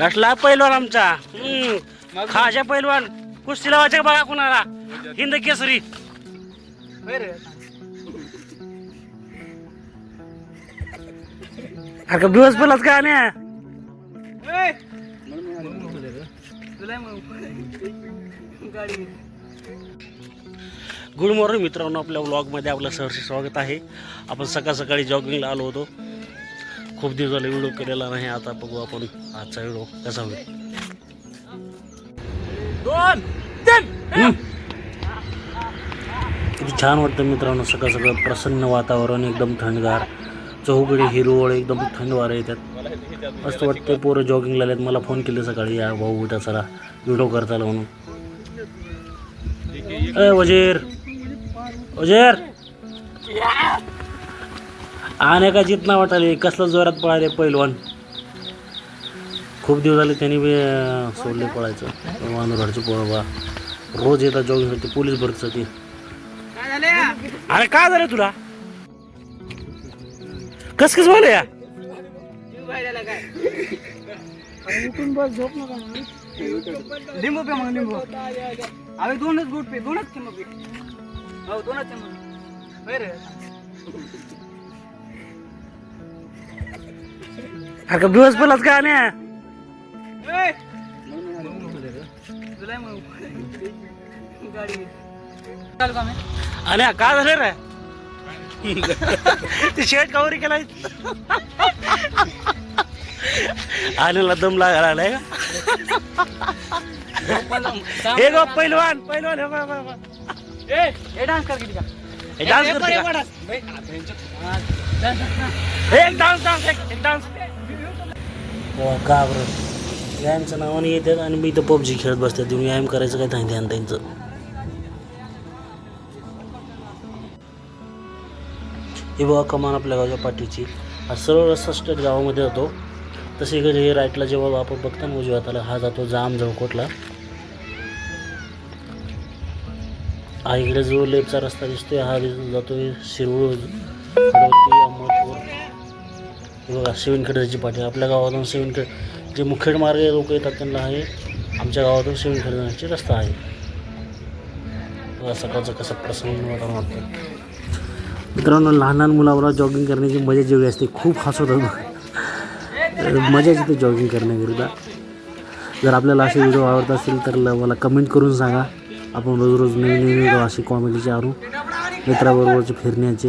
कसला पैलवान आमचा. खाजा पैलवान. कुस्ती लावायच्या बघा कुणाला. हिंद केसरी. अरे दिवस पलाच का आणि? गुड मॉर्निंग मित्रांनो आपल्या व्लॉगमध्ये आपलं सहर्ष स्वागत आहे. आपण सकाळ सकाळी जॉगिंगला आलो होतो. खूप दिवस झाले व्हिडिओ केलेला नाही आता बघू आपण आजचा व्हिडिओ कसा होईल. किती छान वाटतं मित्रांनो सकाळ सकाळ प्रसन्न वातावरण एकदम थंडगार. चौकडे हिरवळ एकदम थंड वारे येतात मस्त वाटतं पोरं जॉगिंगला आलेत. मला फोन केले सकाळी या भाऊ उद्या चला व्हिडिओ करता आला म्हणून. ए वजीर! वजीर! आणे का जितना वाटाले कसलं जोरात पळाले पैलवान. खूप दिवस झाले त्यांनी बी सोडले पळायचं. वानोराडचे पोरं बा. रोज येतात जॉगिंगसाठी पोलीस भरत काय अरे काय झालं तुला? कस कस बोल या? लिंबू पे मग लिंबू. अरे दोनच गुट पे दोनच किंमत पे. हो दोनच किंमत अरे का दिवस पलाच का आणि ए! तुला मग गाडी चालू का झालं रे? ते शेट कावरी केला आलेला दम का? हे गो पैलवान पैलवान हे बघ. ए हे डान्स कर किती का? हे डान्स करते का? एक डान्स डान्स एक एक डान्स का बरं यांच्या नावाने येतात आणि मी इथं पबजी खेळत बसतात तुम्ही व्यायाम करायचं काय? नाही ध्यान त्यांचं हे बघा कमान आपल्या गावच्या पाठीची. हा सरळ रस्ता स्टेट गावामध्ये जातो तसे इकडे हे राईटला जेव्हा आपण बघता ना उजव्या हाताला हा जातो जाम जळकोटला हा इकडे जो लेपचा रस्ता दिसतोय हा जातोय शिरवळ बघा शिवणखेडची पाठी. आपल्या गावातून शिवणखेड जे मुखेड मार्ग लोक येतात त्यांना आहे आमच्या गावातून शिवणखेड जाण्याची रस्ता आहे. बघा सकाळचं कसं प्रसन्न वातावरण वाटतं मित्रांनो लहान लहान मुलावर जॉगिंग करण्याची मजा जेवढी असते. खूप हसवतात मजा येते जॉगिंग करण्याकरिता. जर आपल्याला असे व्हिडिओ आवडत असतील तर मला कमेंट करून सांगा. आपण रोज रोज नवीन नवीन व्हिडिओ असे कॉमेडीचे आणू मित्राबरोबरचे फिरण्याचे.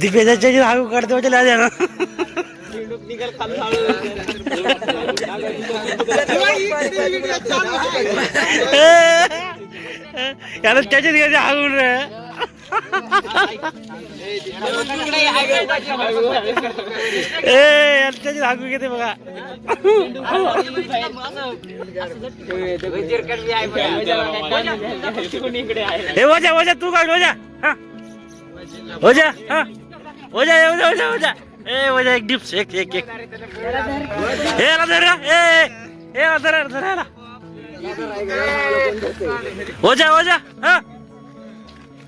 दिपेच्या हागू काढते म्हणजे लाजा ना. याला त्याच्यात हागून रे. ए याला धागू घेते बघा. हे वजा वजा तू काढ वजा. हा. वजा हा. वजा वजा वजा वजा. ए वजा एक डिप्स एक एक एक. हे आला धर ए हे आला धर धर आला वजा वजा हा.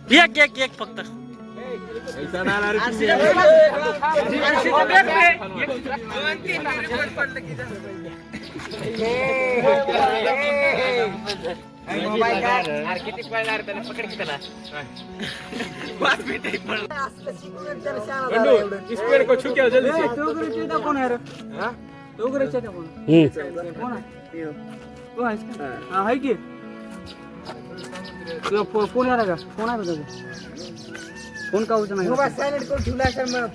एक एक एक फक्त. कोण आहे रे डोंगराच्या त्या कोण हम्म. कोण आहे? तू आहेस का हा आहे की? तुझा फो- फोन आला का फोन आला तुझा फोन का उचलला नाही सायलेंट करून ठेवला असेल मला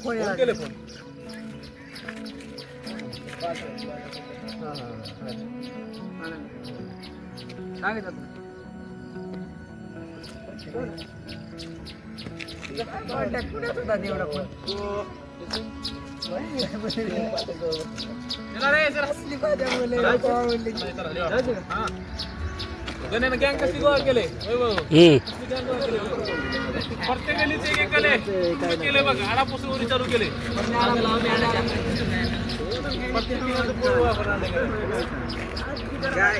केले सांगितलं गँग गोळा केले? हम्म. प्रत्येक गलीचे एक एक गले केले बघ. आडापासून उरी चालू केले. काय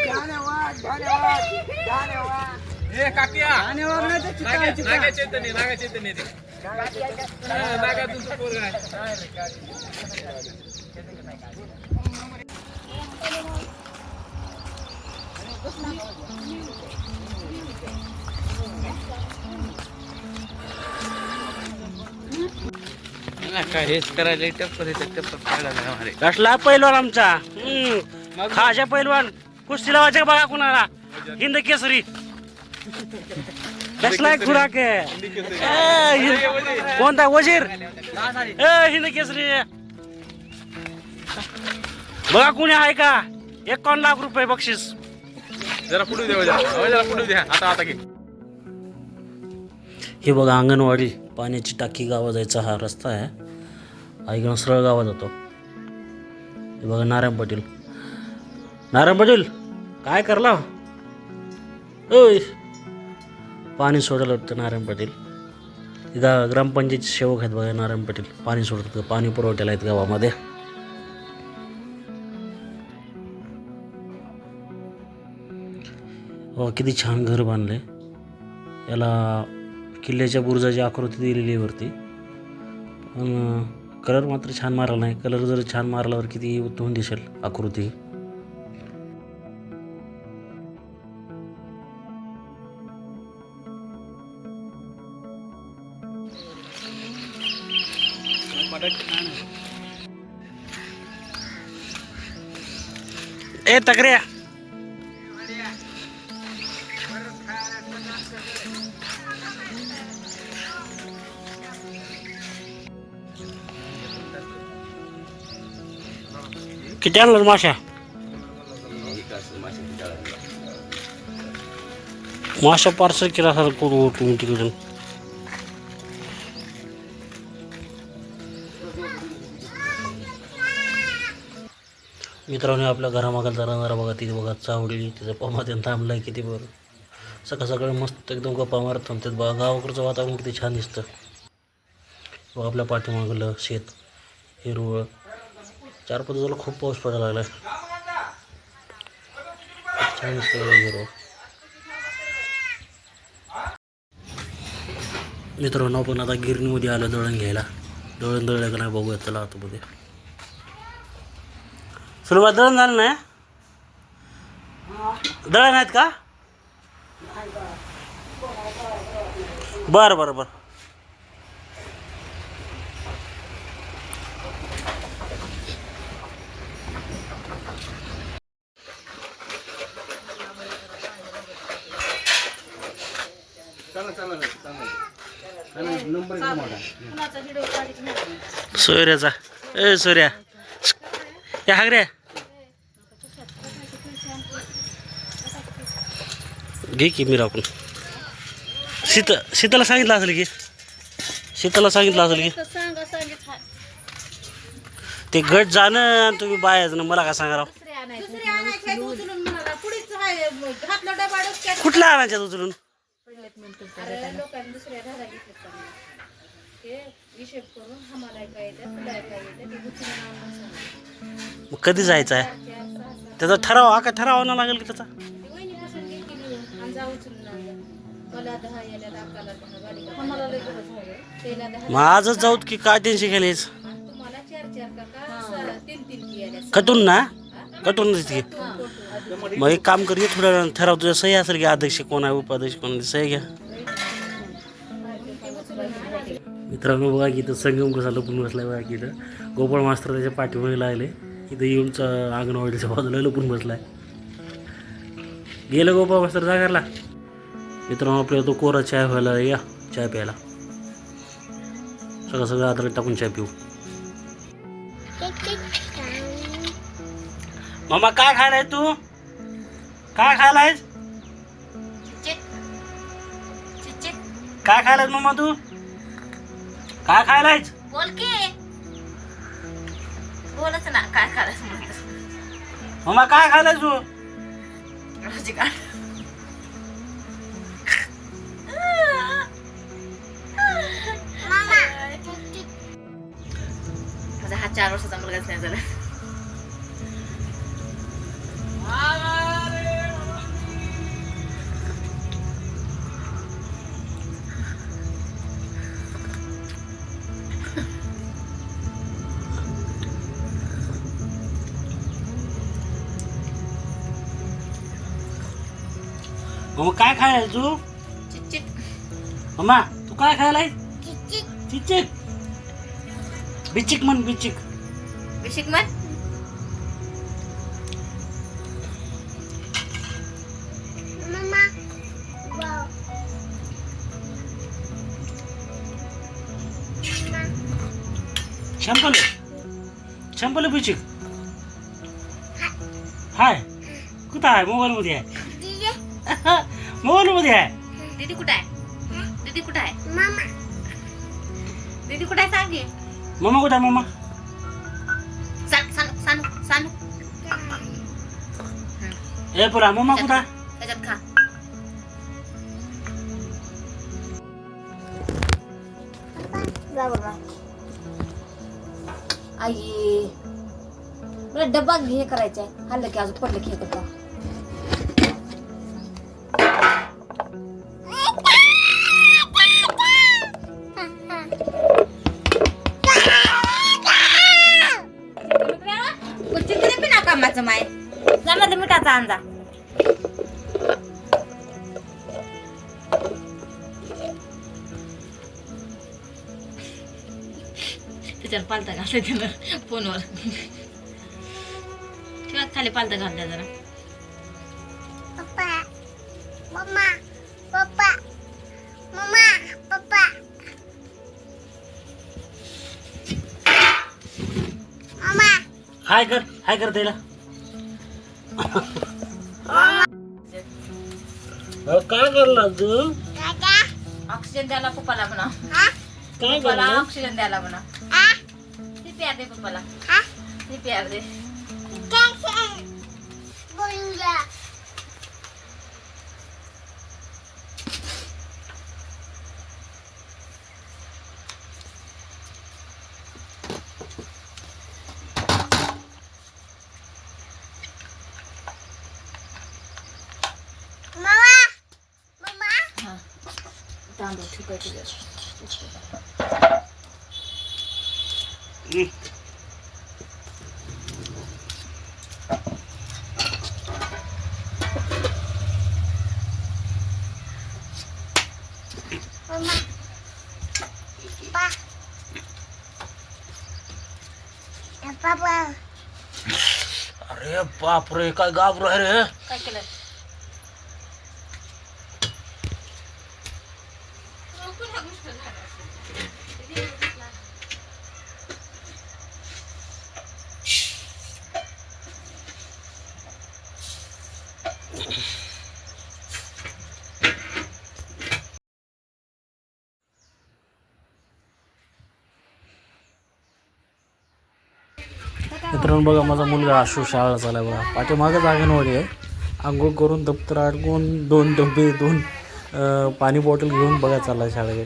हेच करायला टप्पर टप्पर कसला पैलवान आमचा? हम्म. खाजा पैलवान. कुस्ती लावायचे का बघा कुणाला? हिंद केसरी. कसला एक खुराक कोणता वजीर हिंद केसरी बघा कुणी आहे का एकावन्न लाख रुपये बक्षीस जरा पुढे द्या जरा पुढे द्या आता आता घे हे बघा अंगणवाडी पाण्याची टाकी गावा जायचा हा रस्ता आहे ऐकणं सरळ गावा जातो हे बघा नारायण पाटील नारायण पाटील काय करला ओय पाणी सोडायला होतं नारायण पाटील. इथं ग्रामपंचायत सेवक आहेत बघा नारायण पाटील. पाणी सोडतात पाणी पुरवठ्याला आहेत गावामध्ये. हो किती छान घर बांधले याला किल्ल्याच्या बुरुजाची आकृती दिलेली आहे वरती. पण कलर मात्र छान मारला नाही. कलर जर छान मारल्यावर किती उत्तम दिसेल आकृती. ए तकऱ्या किती आणलं माशा माशा पार्सल केला असा करू मित्रांनो आपल्या घरामागं जरा बघा तिथे बघा चावडी तिचं पमात्यानं थांबलं आहे किती बरं. सकाळ सकाळी मस्त एकदम गप्पा मारत थांबतात बघा. गावाकडचं वातावरण किती छान दिसतं. बघा आपल्या पाठीमागलं शेत हिरवळ. चार पाच दिवसाला खूप पाऊस पडायला लागला छान दिसतं हिरवळ. मित्रांनो आपण आता गिरणीमध्ये आलं दळण घ्यायला. दळण दळलं का नाही बघूया चला आतमध्ये सुरुवात दळण झालं ना दळण आहेत का? बर बर बर. सूर्याचा ए सूर्या या हागऱ्या. घे की मी आपण शीत शीताला सांगितलं असेल की? शीताला सांगितलं असेल की? ते गट जाणं आणि तुम्ही बायाचं ना मला काय सांगा राव? दुसरी आणायची आहे, उचलून. कुठल्या. मग कधी जायचं आहे. त्याचा ठराव हा काय ठराव आणावं लागेल की त्याचा ती वहिनी पसंत केली आणि जा उचलून आणलं. मला दहा याला अक्काला दहा गाडी का आम्हाला लय गरज आहे. त्याला दहा मग आजच जाऊत की काय टेन्शन घ्यायलाच आणि तुम्हाला चार चार का का स- तीन तीन की याला कटून ना? कटून की. मग एक काम कर ये थोड्या वेळानं. ठराव तुझ्या सही असेल की अध्यक्ष कोण आहे उपाध्यक्ष कोण आहे, सही घ्या. मित्रांनो बघा की इथं संगम कसा लपून बसलाय बघा की इथं. गोपाळ मास्तर त्याच्या पाठीमागे लागले. इथं येऊनचा अंगणवाडीच्या बाजूला लपून बसलाय. गेलं गोपाळ मास्तर जागारला. मित्रांनो आपल्याला तो कोरा चाय व्हायला या चाय प्यायला. सगळं सगळं अद्रक टाकून चाय पिऊ. मामा काय खायलाय तू? काय खायलाय काय खायलाय मामा तू? काय खायलाय बोल की बोलच ना काय म्हणतो मामा काय खायलाय तू? चार वर्षाचा मुलगाच नाही झाला मामा काय खायलाय तू चिचिक मामा तू काय खायलाय चिचिक बिचिक म्हण बिचिक. बिशिक मन शंपल. शंपल बिचिक. हाय. कुठं आहे? मोबाईल मध्ये आहे. मोबाईल मध्ये आहे. दीदी कुठं आहे? दीदी कुठं आहे? दीदी कुठं आहे? सांग की. मामा कुठं आहे मामा सांग सांग सांग सांग ए पुरा मामा कुठं आहे त्याच्यात खा आई मला डब्बा घे करायचा आहे हल्लं की अजून पडलं की हे अंजा त्याच्यावर पालता घातला त्यानं फोनवर. ठेवा खाली पालता घालता जरा. हाय कर हाय कर त्याला. अहो, काय करला तू ऑक्सिजन द्यायला पप्पाला म्हणा. काय पप्पाला करला ऑक्सिजन द्यायला म्हणा. ती प्यार दे पप्पाला. ती प्यार दे. तांदूळ ठीक आहे तुझ्या अरे बाप रे काय गाबरू आहे रे काय केलं मित्रांनो बघा माझा मुलगा आशू शाळा चालाय बघा. पाठीमागच अंगणवाडी आहे. आंघोळ करून दप्तर अडकून दोन डबे दोन पाणी बॉटल घेऊन बघा चालला शाळेत.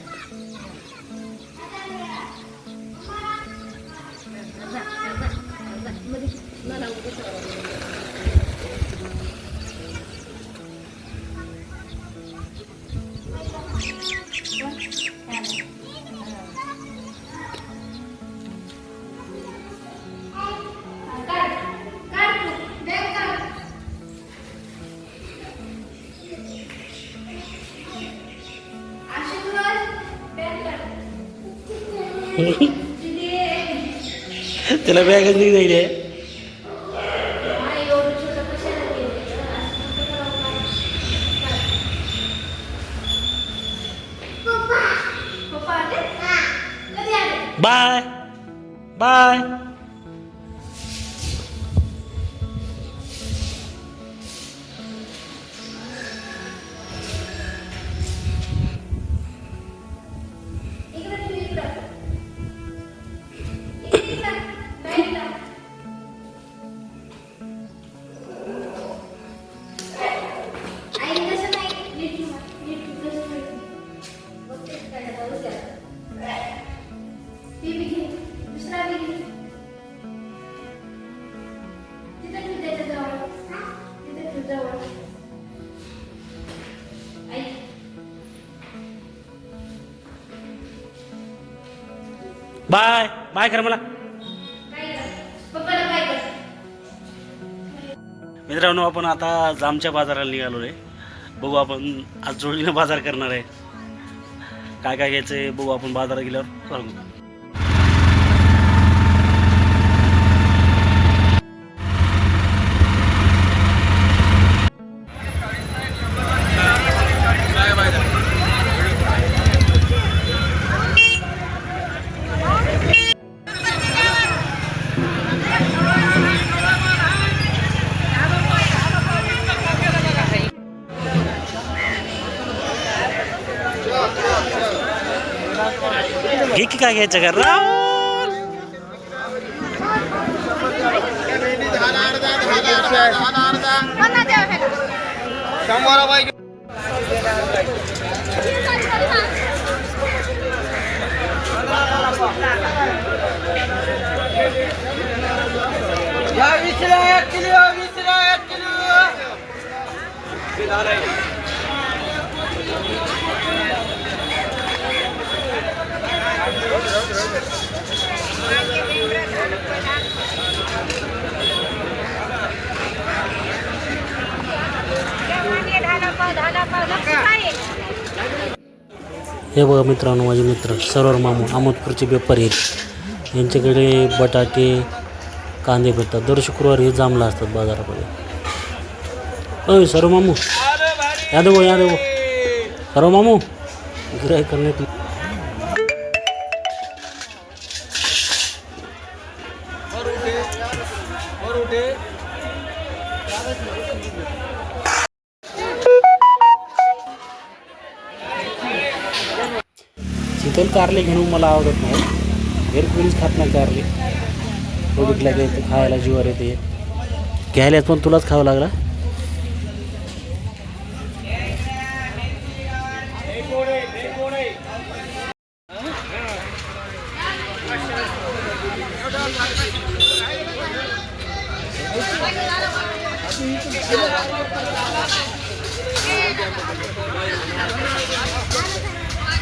त्याला बॅगच नाही जाईल हे. Bye bye bye. बाय कर मला मित्रांनो आपण आता जामच्या बाजाराला निघालो रे. बघू आपण आज जोडीनं बाजार करणार आहे. काय काय घ्यायचं आहे बघू आपण बाजारात गेल्यावर. सांगू घे की काय घ्यायचं का राहुल या वीसला एक किलो वीसला एक किलो हे बघा मित्रांनो माझे मित्र सरोवर मामू अहमदपूरचे व्यापारी आहेत. यांच्याकडे बटाटे कांदे भेटतात. दर शुक्रवारी हे जांभला असतात बाजारामध्ये. अय सर्व मामू. यादव भाऊ, यादव. सर्व मामू गिराय करण्यात शीतल घेऊन मला आवडत नाही. घरी खात नाही कारली. बघितलं की खायला जीवर येते. घ्यायलाच पण तुलाच खावं लागला.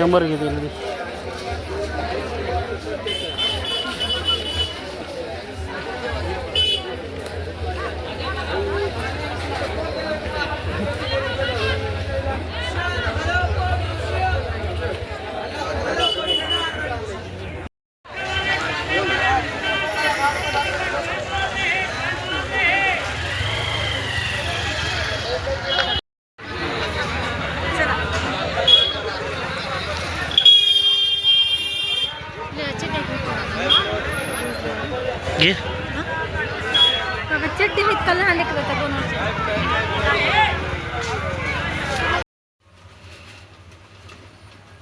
शंभर घे चड्डी आहेत का लहान लेकरं दोन वर्ष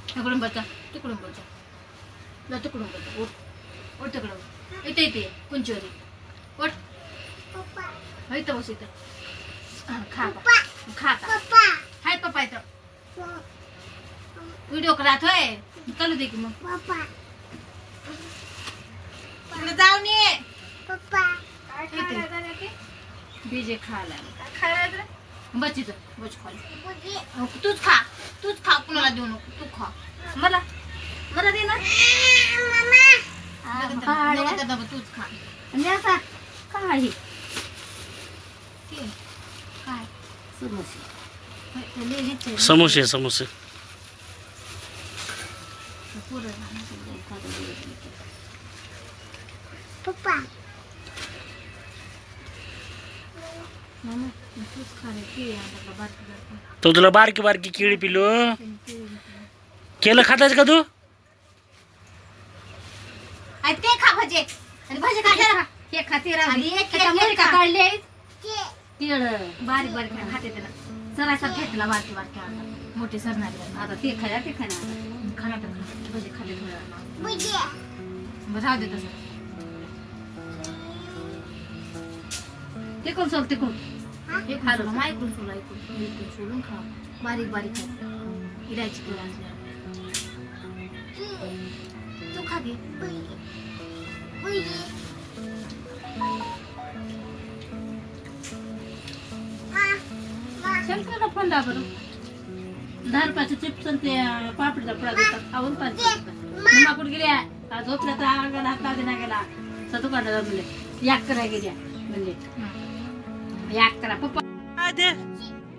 तिकडून बचा तिकडून बचा जा तिकडून बचा उठ उठ तिकडून इथे इथे कुंचवरी उठ हा, इथं बस इथं हा, खा आता. खा आता. हाय पप्पा इथं व्हिडिओ करात होय चालू दे की मग तिकडे जाऊन ये इथे. बीजे खायला बच इथं बच खाली. अहो, तूच खा तूच खा कुणाला देऊ नको तू खा. मला मला दे ना. तूच खा. आणि असा काय? हे? ते, काय? समोसे. समोसे समोसे. पुरं झालं, सगळं एखादं दिवस. मामा, तूच खा रे, केळी आणलं का बारकी बारकी. तो तुला बारकी बारकी केळी पिलो. केळी. केलं खातायच का तू? ते खा भजे. आणि भजे खा जरा. हे खाते राहू का काढले. तिळ. बारीक बारीक खाते त्याला. सरासर घेतला बारकी बारकी आता. मोठी सरणारी आता ते खाया ते खाणार. खाना तर खा. भजे खाली बरं राहू दे तसं. ते कोण सोड ते कोण हे खा रे, ऐकून ऐकून ऐकून सोडून खा बारीक बारीक खा इलायची असल्या तू खा घे शंकरला फोन दा दहा रुपयाचे चिप्स आणि ते पापडीचा पुडा देतात. आवून पाच मम्मा गेल्या. झोपल्या तर अंगाला हात लावते गेला सतू काढला जाऊन म्हणले याक करा गेल्या म्हणले याक करा पप्पा काय ते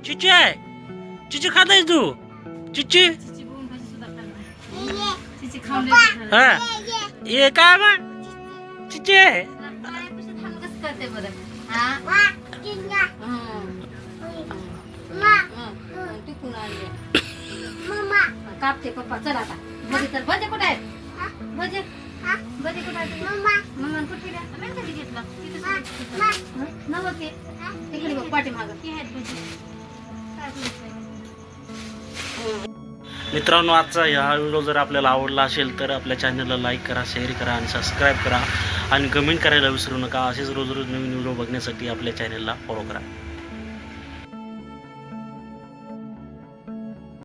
चिची आहे चिची खातायस तू चिची चिची बघून भाजी सुद्धा खाऊन हा झाले. ये काय मग चिची करते बरं हा हं. हं. कापते पप्पा चल आता भजे तर भजे कुठे आहेत भजे भजे कुठे आहेत मम्मा कुठे गेल्या नाही कधी घेतला? नव्हते तिकडे बघ पाठीमागं. ते आहेत भजे काय बोलायचं? मित्रांनो आजचा हा व्हिडिओ जर आपल्याला आवडला असेल तर आपल्या चॅनलला लाईक करा शेअर करा आणि सबस्क्राईब करा. आणि कमेंट करायला विसरू नका. असेच रोज रोज नवीन व्हिडिओ बघण्यासाठी आपल्या चॅनलला फॉलो करा.